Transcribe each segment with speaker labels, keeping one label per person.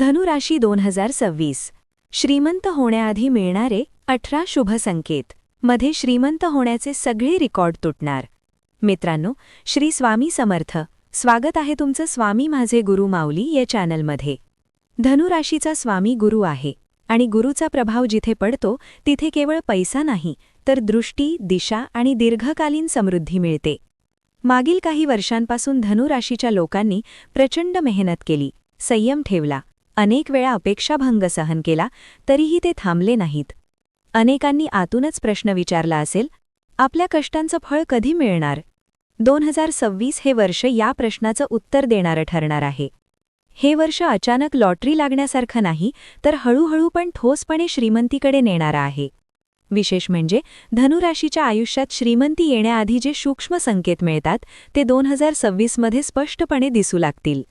Speaker 1: धनुराशी दोन हजार सव्वीस. श्रीमंत होण्याआधी मिळणारे अठरा शुभ संकेत. मध्ये श्रीमंत होण्याचे सगळे रेकॉर्ड तुटणार. मित्रांनो श्री स्वामी समर्थ. स्वागत आहे तुमचं स्वामी माझे गुरु माऊली या चॅनलमध्ये. धनुराशीचा स्वामी गुरु आहे आणि गुरुचा प्रभाव जिथे पडतो तिथे केवळ पैसा नाही तर दृष्टी दिशा आणि दीर्घकालीन समृद्धी मिळते. मागील काही वर्षांपासून धनुराशीच्या लोकांनी प्रचंड मेहनत केली संयम ठेवला अनेक वेळा अपेक्षाभंग सहन केला तरीही ते थांबले नाहीत. अनेकांनी आतूनच प्रश्न विचारला असेल आपल्या कष्टांचं फळ कधी मिळणार? दोन हजार सव्वीस हे वर्ष या प्रश्नाचं उत्तर देणारं ठरणार आहे. हे वर्ष अचानक लॉटरी लागण्यासारखं नाही तर हळूहळू पण ठोसपणे श्रीमंतीकडे नेणारं आहे. विशेष म्हणजे धनुराशीच्या आयुष्यात श्रीमंती येण्याआधी जे सूक्ष्म संकेत मिळतात ते दोन हजार सव्वीसमध्ये स्पष्टपणे दिसू लागतील.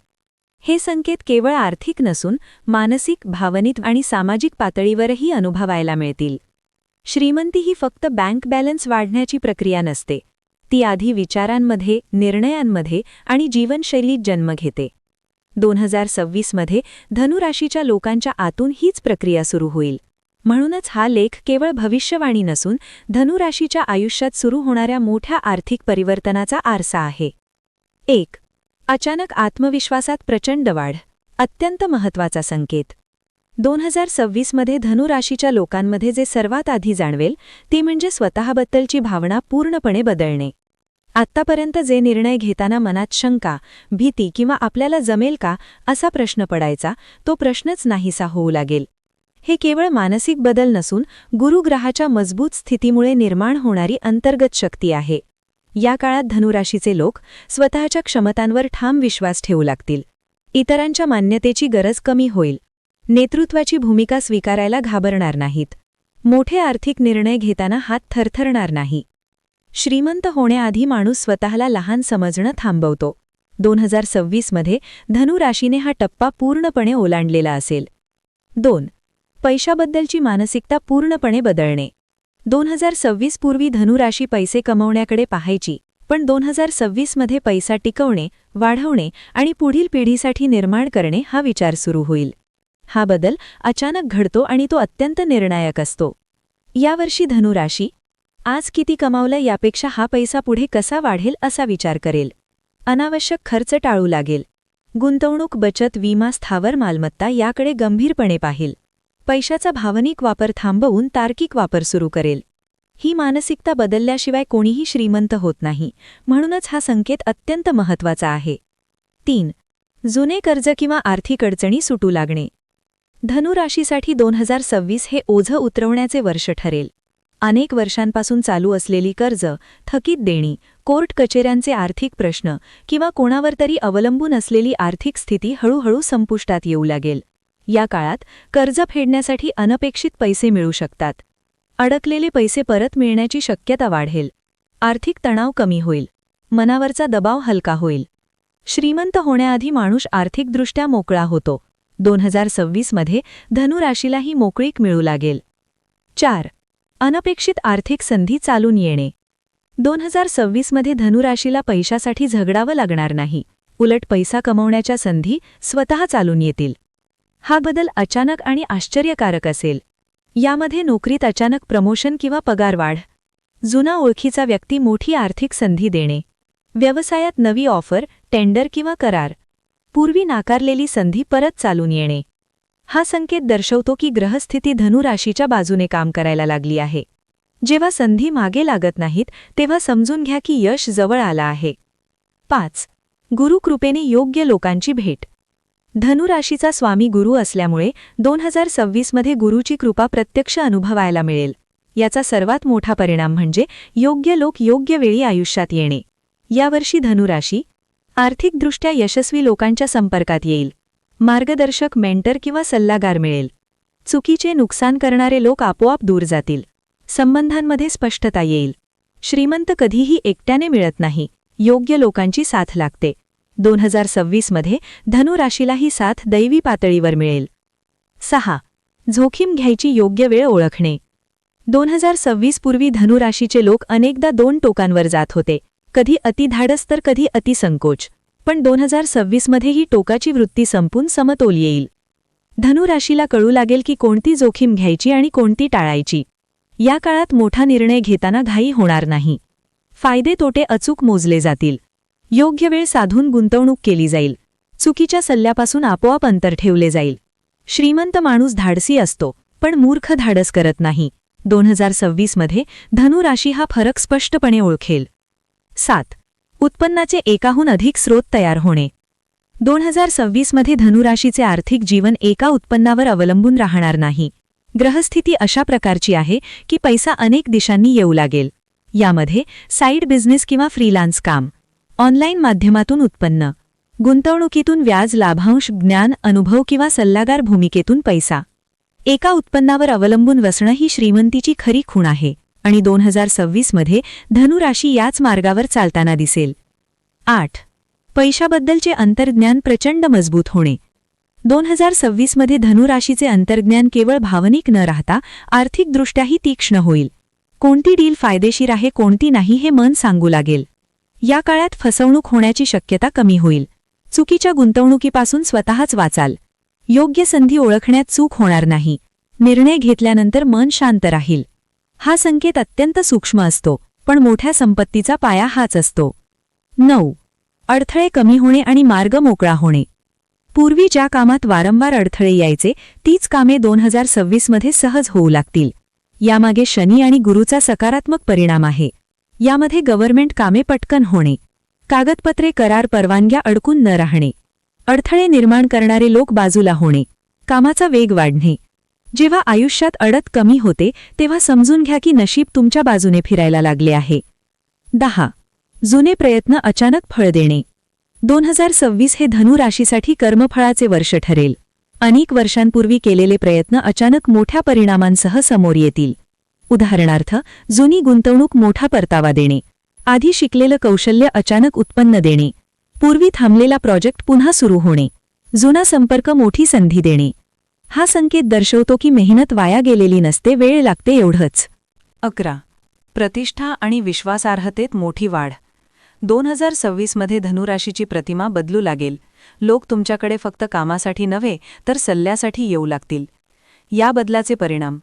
Speaker 1: हे संकेत केवळ आर्थिक नसून मानसिक भावनिक आणि सामाजिक पातळीवरही अनुभवायला मिळतील. श्रीमंती ही फक्त बँक बॅलन्स वाढण्याची प्रक्रिया नसते. ती आधी विचारांमध्ये निर्णयांमध्ये आणि जीवनशैलीत जन्म घेते. दोन हजार सव्वीसमध्ये धनुराशीच्या लोकांच्या आतून हीच प्रक्रिया सुरू होईल. म्हणूनच हा लेख केवळ भविष्यवाणी नसून धनुराशीच्या आयुष्यात सुरू होणाऱ्या मोठ्या आर्थिक परिवर्तनाचा आरसा आहे. एक अचानक आत्मविश्वासात प्रचंड वाढ. अत्यंत महत्त्वाचा संकेत. दोन हजार सव्वीसमध्ये धनुराशीच्या लोकांमध्ये जे सर्वात आधी जाणवेल ती म्हणजे स्वतःबद्दलची भावना पूर्णपणे बदलणे. आत्तापर्यंत जे निर्णय घेताना मनात शंका भीती किंवा आपल्याला जमेल का असा प्रश्न पडायचा तो प्रश्नच नाहीसा होऊ लागेल. हे केवळ मानसिक बदल नसून गुरुग्रहाच्या मजबूत स्थितीमुळे निर्माण होणारी अंतर्गत शक्ती आहे. या काळात धनुराशीचे लोक स्वतःच्या क्षमतांवर ठाम विश्वास ठेवू लागतील. इतरांच्या मान्यतेची गरज कमी होईल. नेतृत्वाची भूमिका स्वीकारायला घाबरणार नाहीत. मोठे आर्थिक निर्णय घेताना हात थरथरणार नाही. श्रीमंत होण्याआधी माणूस स्वतःला लहान समजणं थांबवतो. दोन हजार सव्वीसमध्ये धनुराशीने हा टप्पा पूर्णपणे ओलांडलेला असेल. दोन. पैशाबद्दलची मानसिकता पूर्णपणे बदलणे. दोन हजार सव्वीस पूर्वी धनुराशी पैसे कमवण्याकडे पाहायची पण दोन हजार सव्वीसमध्ये पैसा टिकवणे वाढवणे आणि पुढील पिढीसाठी निर्माण करणे हा विचार सुरू होईल. हा बदल अचानक घडतो आणि तो अत्यंत निर्णायक असतो. यावर्षी धनुराशी आज किती कमावलं यापेक्षा हा पैसा पुढे कसा वाढेल असा विचार करेल. अनावश्यक खर्च टाळू लागेल. गुंतवणूक बचत विमा स्थावर मालमत्ता याकडे गंभीरपणे पाहिल. पैशाचा भावनिक वापर थांबवून तार्किक वापर सुरू करेल. ही मानसिकता बदलल्याशिवाय कोणीही श्रीमंत होत नाही म्हणूनच हा संकेत अत्यंत महत्त्वाचा आहे. तीन जुने कर्ज किंवा आर्थिक अडचणी सुटू लागणे. धनुराशीसाठी दोन हजार सव्वीस हे ओझं उतरवण्याचे वर्ष ठरेल. अनेक वर्षांपासून चालू असलेली कर्ज थकीत देणी कोर्ट कचेऱ्यांचे आर्थिक प्रश्न किंवा कोणावर तरी अवलंबून असलेली आर्थिक स्थिती हळूहळू संपुष्टात येऊ लागेल. या काळात कर्ज फेडण्यासाठी अनपेक्षित पैसे मिळू शकतात. अडकलेले पैसे परत मिळण्याची शक्यता वाढेल. आर्थिक तणाव कमी होईल. मनावरचा दबाव हलका होईल. श्रीमंत होण्याआधी माणूस आर्थिकदृष्ट्या मोकळा होतो. दोन हजार सव्वीसमध्ये धनुराशीलाही मोकळीक मिळू लागेल. चार. अनपेक्षित आर्थिक संधी चालून येणे. दोन हजार सव्वीसमध्ये धनुराशीला पैशासाठी झगडावं लागणार नाही. उलट पैसा कमवण्याच्या संधी स्वतः चालून येतील. हा बदल अचानक आणि आश्चर्यकारक असेल. यामध्ये नोकरीत अचानक प्रमोशन किंवा पगारवाढ जुना ओळखीचा व्यक्ती मोठी आर्थिक संधी देणे व्यवसायात नवी ऑफर टेंडर किंवा करार पूर्वी नाकारलेली संधी परत चालून येणे. हा संकेत दर्शवतो की ग्रहस्थिती धनुराशीच्या बाजूने काम करायला लागली आहे. जेव्हा संधी मागे लागत नाहीत तेव्हा समजून घ्या की यश जवळ आला आहे. पाच. गुरुकृपेने योग्य लोकांची भेट. धनुराशीचा स्वामी गुरु असल्यामुळे दोन हजार सव्वीसमध्ये गुरुची कृपा प्रत्यक्ष अनुभवायला मिळेल. याचा सर्वात मोठा परिणाम म्हणजे योग्य लोक योग्य वेळी आयुष्यात येणे. यावर्षी धनुराशी आर्थिकदृष्ट्या यशस्वी लोकांच्या संपर्कात येईल. मार्गदर्शक मेंटर किंवा सल्लागार मिळेल. चुकीचे नुकसान करणारे लोक आपोआप दूर जातील. संबंधांमध्ये स्पष्टता येईल. श्रीमंत कधीही एकट्याने मिळत नाही. योग्य लोकांची साथ लागते. दोन हजार सव्वीसमध्ये धनुराशीला ही साथ दैवी पातळीवर मिळेल. सहा. झोखीम घ्यायची योग्य वेळ ओळखणे. दोन हजार सव्वीस पूर्वी धनुराशीचे लोक अनेकदा दोन टोकांवर जात होते. कधी अतिधाडस तर कधी अतिसंकोच पण दोन हजार सव्वीसमध्ये ही टोकाची वृत्ती संपून समतोल येईल. धनुराशीला कळू लागेल की कोणती जोखीम घ्यायची आणि कोणती टाळायची. या काळात मोठा निर्णय घेताना घाई होणार नाही. फायदे तोटे अचूक मोजले जातील. योग्य वेळ साधून गुंतवणूक केली जाईल. चुकीच्या सल्ल्यापासून आपोआप अंतर ठेवले जाईल. श्रीमंत माणूस धाडसी असतो पण मूर्ख धाडस करत नाही. दोन हजार सव्वीसमध्ये धनुराशी हा फरक स्पष्टपणे ओळखेल. सात. उत्पन्नाचे एकाहून अधिक स्रोत तयार होणे. दोन हजार सव्वीसमध्ये धनुराशीचे आर्थिक जीवन एका उत्पन्नावर अवलंबून राहणार नाही. ग्रहस्थिती अशा प्रकारची आहे की पैसा अनेक दिशांनी येऊ लागेल. यामध्ये साईड बिझनेस किंवा फ्रीलान्स काम. ऑनलाईन माध्यमातून उत्पन्न. गुंतवणुकीतून व्याज लाभांश ज्ञान अनुभव किंवा सल्लागार भूमिकेतून पैसा. एका उत्पन्नावर अवलंबून वसणं ही श्रीमंतीची खरी खूण आहे आणि दोन हजार सव्वीसमध्ये धनुराशी याच मार्गावर चालताना दिसेल. आठ. पैशाबद्दलचे अंतर्ज्ञान प्रचंड मजबूत होणे. दोन हजार सव्वीसमध्ये धनुराशीचे अंतर्ज्ञान केवळ भावनिक न राहता आर्थिकदृष्ट्याही तीक्ष्ण होईल. कोणती डील फायदेशीर आहे कोणती नाही हे मन सांगू लागेल. या काळात फसवणूक होण्याची शक्यता कमी होईल. चुकीच्या गुंतवणुकीपासून स्वतःच वाचाल. योग्य संधी ओळखण्यात चूक होणार नाही. निर्णय घेतल्यानंतर मन शांत राहील. हा संकेत अत्यंत सूक्ष्म असतो पण मोठ्या संपत्तीचा पाया हाच असतो. नऊ. अडथळे कमी होणे आणि मार्ग मोकळा होणे. पूर्वी ज्या कामात वारंवार अडथळे यायचे तीच कामे दोन हजार सव्वीसमध्ये सहज होऊ लागतील. यामागे शनी आणि गुरुचा सकारात्मक परिणाम आहे. यामध्ये गव्हर्नमेंट कामे पटकन होणे कागदपत्रे करार परवानग्या अडकून न राहणे अडथळे निर्माण करणारे लोक बाजूला होणे कामाचा वेग वाढणे. जेव्हा आयुष्यात अडत कमी होते तेव्हा समजून घ्या की नशीब तुमच्या बाजूने फिरायला लागले आहे. दहा. जुने प्रयत्न अचानक फळ देणे. दोन हजार सव्वीस हे धनु राशीसाठी कर्मफळाचे वर्ष ठरेल. अनेक वर्षांपूर्वी केलेले प्रयत्न अचानक मोठ्या परिणामांसह समोर येतील. उदाहरणार्थ जुनी गुंतवणूक मोठा परतावा देणे. आधी शिकलेलं कौशल्य अचानक उत्पन्न देणे. पूर्वी थांबलेला प्रोजेक्ट पुन्हा सुरू होणे. जुना संपर्क मोठी संधी देणे. हा संकेत दर्शवतो की मेहनत वाया गेलेली नसते वेळ लागते एवढंच. अकरा. प्रतिष्ठा आणि विश्वासार्हतेत मोठी वाढ. दोन हजार सव्वीसमध्ये धनुराशीची प्रतिमा बदलू लागेल. लोक तुमच्याकडे फक्त कामासाठी नव्हे तर सल्ल्यासाठी येऊ लागतील. या बदलाचे परिणाम.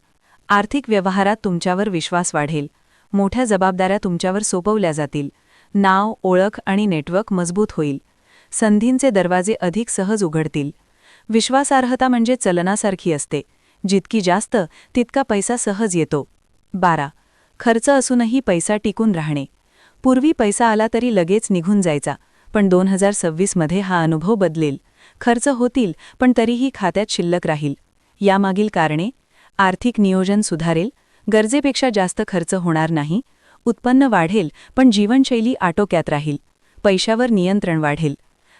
Speaker 1: आर्थिक व्यवहारात तुमच्यावर विश्वास वाढेल. मोठ्या जबाबदाऱ्या तुमच्यावर सोपवल्या जातील. नाव ओळख आणि नेटवर्क मजबूत होईल. संधींचे दरवाजे अधिक सहज उघडतील. विश्वासार्हता म्हणजे चलनासारखी असते. जितकी जास्त तितका पैसा सहज येतो. बारा. खर्च असूनही पैसा टिकून राहणे. पूर्वी पैसा आला तरी लगेच निघून जायचा पण दोन हजार सव्वीसमध्ये हा अनुभव बदलेल. खर्च होतील पण तरीही खात्यात शिल्लक राहील. यामागील कारणे? आर्थिक नियोजन सुधारेल गरजेपेक्षा जास्त खर्च होणार नाही उत्पन्न वाढेल पण जीवनशैली आटोक्यात राहील पैशावर नियंत्रण वाढेल.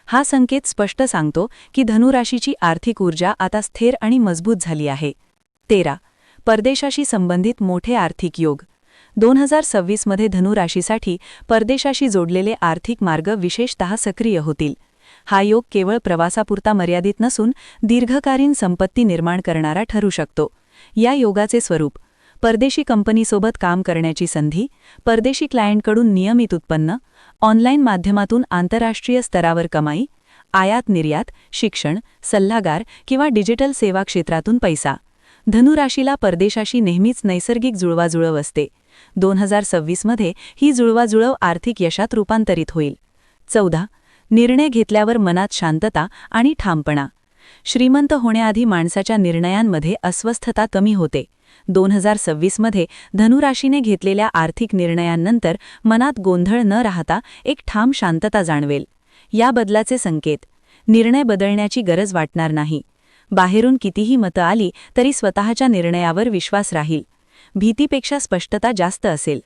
Speaker 1: हा संकेत स्पष्ट सांगतो की धनुराशीची आर्थिक ऊर्जा आता स्थिर आणि मजबूत झाली आहे. तेरा. परदेशाशी संबंधित मोठे आर्थिक योग. दोन हजार सव्वीसमध्ये धनुराशीसाठी परदेशाशी जोडलेले आर्थिक मार्ग विशेषतः सक्रिय होतील. हा योग केवळ प्रवासापुरता मर्यादित नसून दीर्घकालीन संपत्ती निर्माण करणारा ठरू शकतो. या योगाचे स्वरूप परदेशी कंपनीसोबत काम करण्याची संधी परदेशी क्लायंटकडून नियमित उत्पन्न ऑनलाईन माध्यमातून आंतरराष्ट्रीय स्तरावर कमाई आयात निर्यात शिक्षण सल्लागार किंवा डिजिटल सेवा क्षेत्रातून पैसा. धनुराशीला परदेशाशी नेहमीच नैसर्गिक जुळवाजुळव असते. दोन हजार सव्वीसमध्ये ही जुळवाजुळव आर्थिक यशात रूपांतरित होईल. चौदा. निर्णय घेतल्यावर मनात शांतता आणि ठामपणा. श्रीमंत होण्याआधी माणसाच्या निर्णयांमध्ये अस्वस्थता कमी होते. दोन हजार सव्वीसमध्ये धनुराशीने घेतलेल्या आर्थिक निर्णयांनंतर मनात गोंधळ न राहता एक ठाम शांतता जाणवेल. या बदलाचे संकेत. निर्णय बदलण्याची गरज वाटणार नाही. बाहेरून कितीही मतं आली तरी स्वतःच्या निर्णयावर विश्वास राहील. भीतीपेक्षा स्पष्टता जास्त असेल.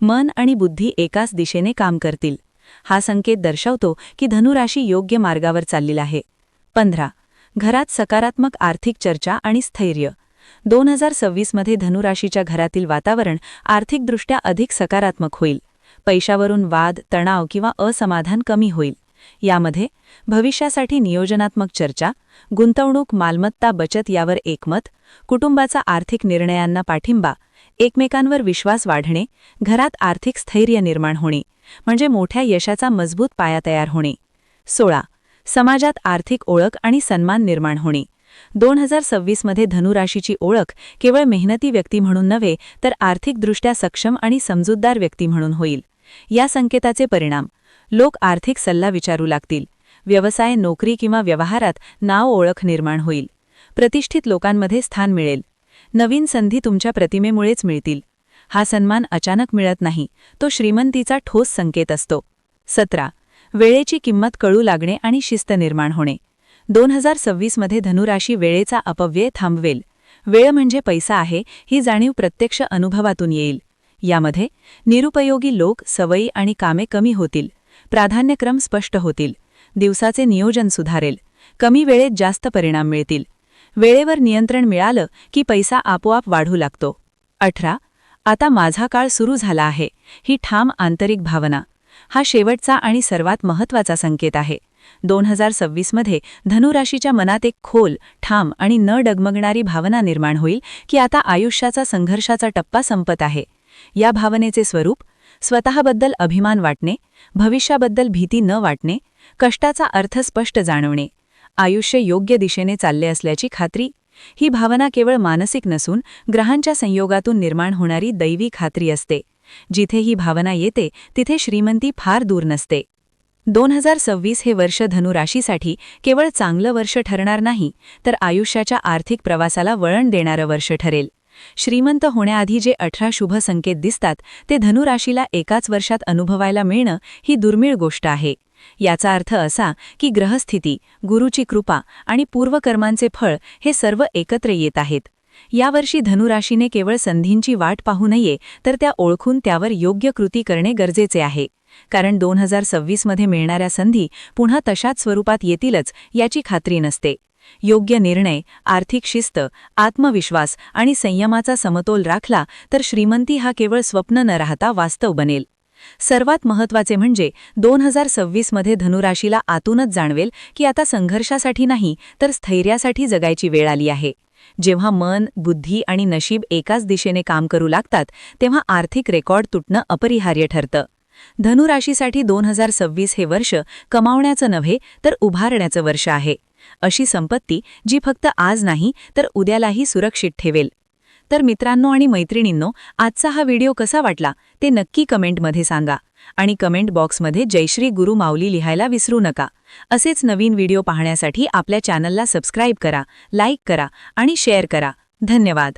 Speaker 1: मन आणि बुद्धी एकाच दिशेने काम करतील. हा संकेत दर्शवतो की धनुराशी योग्य मार्गावर चाललेला आहे. पंधरा घरात सकारात्मक आर्थिक चर्चा आणि स्थैर्य. दोन हजार सव्वीसमध्ये धनुराशीच्या घरातील वातावरण आर्थिकदृष्ट्या अधिक सकारात्मक होईल. पैशावरून वाद तणाव किंवा असमाधान कमी होईल. यामध्ये भविष्यासाठी नियोजनात्मक चर्चा गुंतवणूक मालमत्ता बचत यावर एकमत कुटुंबाचा आर्थिक निर्णयांना पाठिंबा एकमेकांवर विश्वास वाढणे घरात आर्थिक स्थैर्य निर्माण होणे म्हणजे मोठ्या यशाचा मजबूत पाया तयार होणे. सोळा समाजात आर्थिक ओळख आणि सन्मान निर्माण होणे. दोन हजार सव्वीसमध्ये धनुराशीची ओळख केवळ मेहनती व्यक्ती म्हणून नव्हे तर आर्थिकदृष्ट्या सक्षम आणि समजूतदार व्यक्ती म्हणून होईल. या संकेताचे परिणाम. लोक आर्थिक सल्ला विचारू लागतील. व्यवसाय नोकरी किंवा व्यवहारात नाव ओळख निर्माण होईल. प्रतिष्ठित लोकांमध्ये स्थान मिळेल. नवीन संधी तुमच्या प्रतिमेमुळेच मिळतील. हा सन्मान अचानक मिळत नाही तो श्रीमंतीचा ठोस संकेत असतो. सतरा. वेळेची किंमत कळू लागणे आणि शिस्त निर्माण होणे. दोन हजार सव्वीसमध्ये धनुराशी वेळेचा अपव्यय थांबवेल. वेळ म्हणजे पैसा आहे ही जाणीव प्रत्यक्ष अनुभवातून येईल. यामध्ये निरुपयोगी लोक सवयी आणि कामे कमी होतील. प्राधान्यक्रम स्पष्ट होतील. दिवसाचे नियोजन सुधारेल. कमी वेळेत जास्त परिणाम मिळतील. वेळेवर नियंत्रण मिळालं की पैसा आपोआप वाढू लागतो. अठरा आता माझा काळ सुरू झाला आहे. ही ठाम आंतरिक भावना. हा शेवटचा आणि सर्वात महत्त्वाचा संकेत आहे. दोन हजार सव्वीसमध्ये धनुराशीच्या मनात एक खोल ठाम आणि न डगमगणारी भावना निर्माण होईल की आता आयुष्याचा संघर्षाचा टप्पा संपत आहे. या भावनेचे स्वरूप स्वतःबद्दल अभिमान वाटणे भविष्याबद्दल भीती न वाटणे कष्टाचा अर्थ स्पष्ट जाणवणे आयुष्य योग्य दिशेने चालले असल्याची खात्री ही भावना केवळ मानसिक नसून ग्रहांच्या संयोगातून निर्माण होणारी दैवी खात्री असते. जिथे ही भावना येते तिथे श्रीमंती फार दूर नसते. दोन हजार सव्वीस हे वर्ष धनुराशीसाठी केवळ चांगलं वर्ष ठरणार नाही तर आयुष्याच्या आर्थिक प्रवासाला वळण देणारं वर्ष ठरेल. श्रीमंत होण्याआधी जे अठरा शुभ संकेत दिसतात ते धनुराशीला एकाच वर्षात अनुभवायला मिळणं ही दुर्मिळ गोष्ट आहे. याचा अर्थ असा की ग्रहस्थिती गुरुची कृपा आणि पूर्वकर्मांचे फळ हे सर्व एकत्र येत आहेत. यावर्षी धनुराशीने केवळ संधींची वाट पाहू नये तर त्या ओळखून त्यावर योग्य कृती करणे गरजेचे आहे. कारण दोन हजार सव्वीसमध्ये मिळणाऱ्या संधी पुन्हा तशाच स्वरूपात येतीलच याची खात्री नसते. योग्य निर्णय आर्थिक शिस्त आत्मविश्वास आणि संयमाचा समतोल राखला तर श्रीमंती हा केवळ स्वप्न न राहता वास्तव बनेल. सर्वात महत्त्वाचे म्हणजे दोन हजार सव्वीसमध्ये धनुराशीला आतूनच जाणवेल की आता संघर्षासाठी नाही तर स्थैर्यासाठी जगायची वेळ आली आहे. जेव्हा मन बुद्धी आणि नशीब एकाच दिशेने काम करू लागतात तेव्हा आर्थिक रेकॉर्ड तुटणं अपरिहार्य ठरतं. धनुराशीसाठी दोन हजार सव्वीस हे वर्ष कमावण्याचं नव्हे तर उभारण्याचं वर्ष आहे. अशी संपत्ती जी फक्त आज नाही तर उद्यालाही सुरक्षित ठेवेल. तर मित्रांनो आणि मैत्रिणींनो आजचा हा व्हिडिओ कसा वाटला ते नक्की कमेंटमध्ये सांगा. आणि कमेंट बॉक्समध्ये जयश्री गुरु माऊली लिहायला विसरू नका. असेच नवीन व्हिडिओ पाहण्यासाठी आपल्या चॅनलला सबस्क्राईब करा लाईक करा आणि शेअर करा. धन्यवाद.